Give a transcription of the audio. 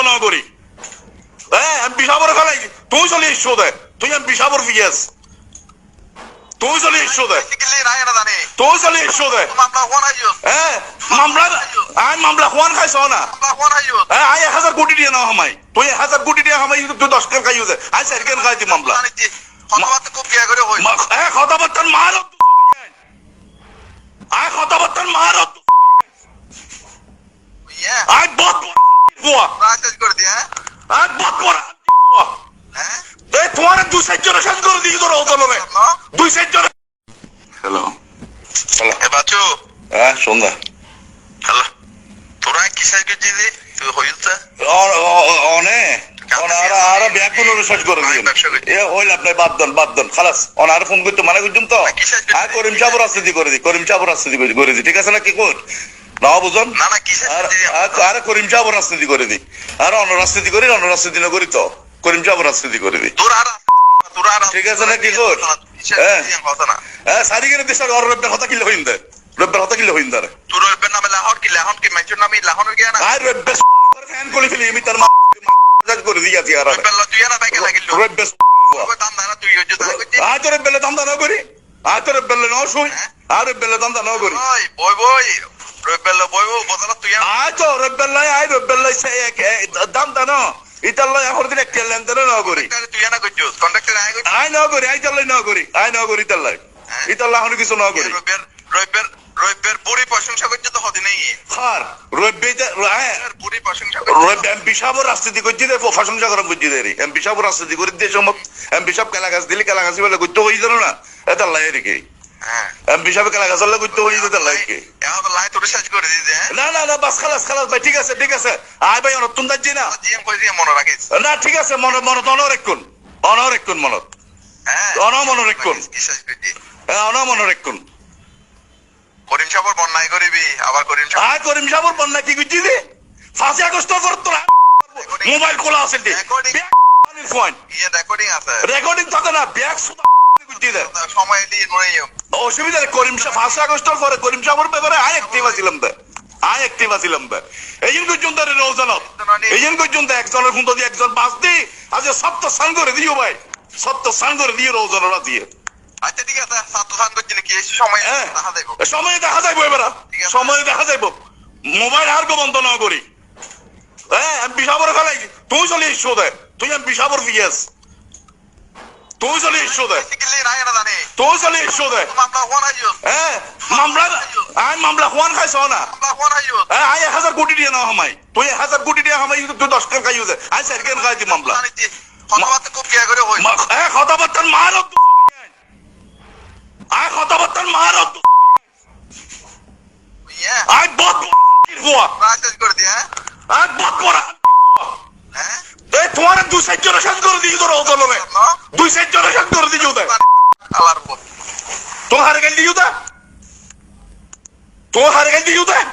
না করি হ্যাঁ এমপি সাহেবের খালাই তুই চলে এসছো দে তুই এমপি সাহেবের পিএস তুই চলে এসছো দে. তুই চলে এসছো দে. হ্যাঁ মামলা আই মামলা খোয়ান খাইছ না. হ্যাঁ আই এক হাজার কোটি দিয়ে নাও হামাই তুই এক হাজার কোটি দিয়ে হামাই, তুই দশ কেন খাইও দে আই চার কেন খাইছি মামলা হই। কথাবার্তার মার আই কথাবার্তার মার. আই বত গোয়া করে দি হ্যাঁ? আই বত করা হ্যাঁ? এই তোমার দুই সাইড জন শেষ করে দিয়ে তোর অতলনে No? দুই সাইড জন হ্যালো হ্যালো। এ বাচ্চু। হ্যাঁ সন্ধ্যা। হ্যালো। তোরা কি সাইজ করছিলি? তুই হইছে? অনে। আর আর কোনো রিসার্চ করে দিন এ হইল আপনি বাদ দেন বাদ দেন। খালাস অন আর ফোন করতে মানা তো? আর করিম সাহেব রাস্তাদি করে দি করিম সাহেব রাস্তাদি করে দি করে দি। ঠিক আছে না কি কর না বুঝুন কি আর? আর- আর করিম সাহেব রাস্তাদি করে দি আর অন্য রাস্তাদি করি অন্য রাস্তাদি না করি তো। করিম সাহেব রাস্তাদি করে দি তোরা আর তোরা আর ঠিক আছে না কি কর? হ্যাঁ। হ্যাঁ কথা হ্যাঁ সারি করে দেশের অর রব্বের হতা কিলে হইন দে রব্বের হতা কিলে হইন দে তোর এর নামে লাহন কি? লাহন কি? মেনশন নামে লাহনের গিয়া না? আর রব্বে ফ্যান করে ফেলি আমি তার মা করে দিয়াছি আর বেলা তুই না বাইকে লাগিল? রব্বে দাম না তুই হইছে তাই কইছি। আতরে বেলে দান্দা ন করি। আতরে বেলে ন শুই। আরে বেলে দান্দা ন করি। ওই বই বই রই বেলা বই বই বদলা তুই না আতো রব্বেল্লাই আই রব্বেল্লাই সে এক দান্দা ন। এখন দিলে কেলেন দেন ন করি তুই না কইছো কন্ডাক্টর আই কইছো আই ন করি আই তাল্লাই ন করি আই ন করি তাল্লাই ইতাল্লাই এখন কিছু ন করি রবিবার রবিবার রবিবার পুরি প্রশংসা করছে তো হদি নেই খার রব্বে প্রশংসা রব্বে এমপি সাহেবের রাজনীতি করছি দে প্রশংসা করছি দে এমপি সাহেবের রাজনীতি করে দিয়ে সাহেব কেলা গাছ দিলি কেলা গাছ বলে করতে হই জানো না এতাল্লাই এরিকে হ্যাঁ এমপি সাহেব কেলা গাছ করতে হই তাল্লাই কে এখন তো লাই তোর সার্চ করে দিয়েছে না না না বাস খালাস খালাস ভাই ঠিক আছে ঠিক আছে। আয় ভাই অনতুন দাচ্ছি না? জিএম কই দিয়ে রাখিস না ঠিক আছে মনে মনত অনর এক্ষুন অনর এক্ষুন মনত অন রাখুন। কি সার্চ করছি অন এক্ষুন করিম সাহেবের বন্যায় করিবি আবার করিম সাহেব আয় করিম সাহেবের বন্যা কি করছি রে? ফাঁসি আগস্ট পর তোরা। মোবাইল খোলা আছে ইয়ে রেকর্ডিং আছে। রেকর্ডিং থাকে না ব্যাগ সুদা করছি দে সময় দিয়ে অসুবিধা নেই করিম সাহেব ফাঁসি আগস্টের পরে করিম সাহেবের ব্যাপারে আয় অ্যাক্টিভ আছিলাম আয় অ্যাক্টিভ আছিলাম দে এই দিন পর্যন্ত রোজানত এই দিন পর্যন্ত একজনের ফোন দিয়ে একজন বাস দি আজ সপ্ত সান করে দিও ভাই। সপ্ত সান করে দিও রোজানরা দিয়ে। আচ্ছা ঠিক আছে ছাত্র এই সময় হ্যাঁ। দেখা দেবো সময় দেখা যাইব এবার। সময় দেখা যাইব। মোবাইল আর গো বন্ধ না করি। হ্যাঁ এমপি সাহেবের খালাই তুই চলে এসছো দে। তুই এমপি সাহেবের পিএস। তুই চলে এসছো দে সিকিলি না yana জানি তুই চলে এসছো দে মামলা হন hayus মামলা আই মামলা খোয়ান খাইছ না মামলা হন hayus আই এক হাজার কোটি দিয়ে খুব বিয়া করে হই এ মার মার ইয়া আই করে আই করা তোমার দুই সাইড জন শেষ করে দিয়ে তোর অতলনে No? দুই সাইড জন শেষ করে দিয়ে উদয় আল্লাহর উপর তোমার হারে গেল দিয়ে উদয় তোমার হারে গেল দিয়ে উদয়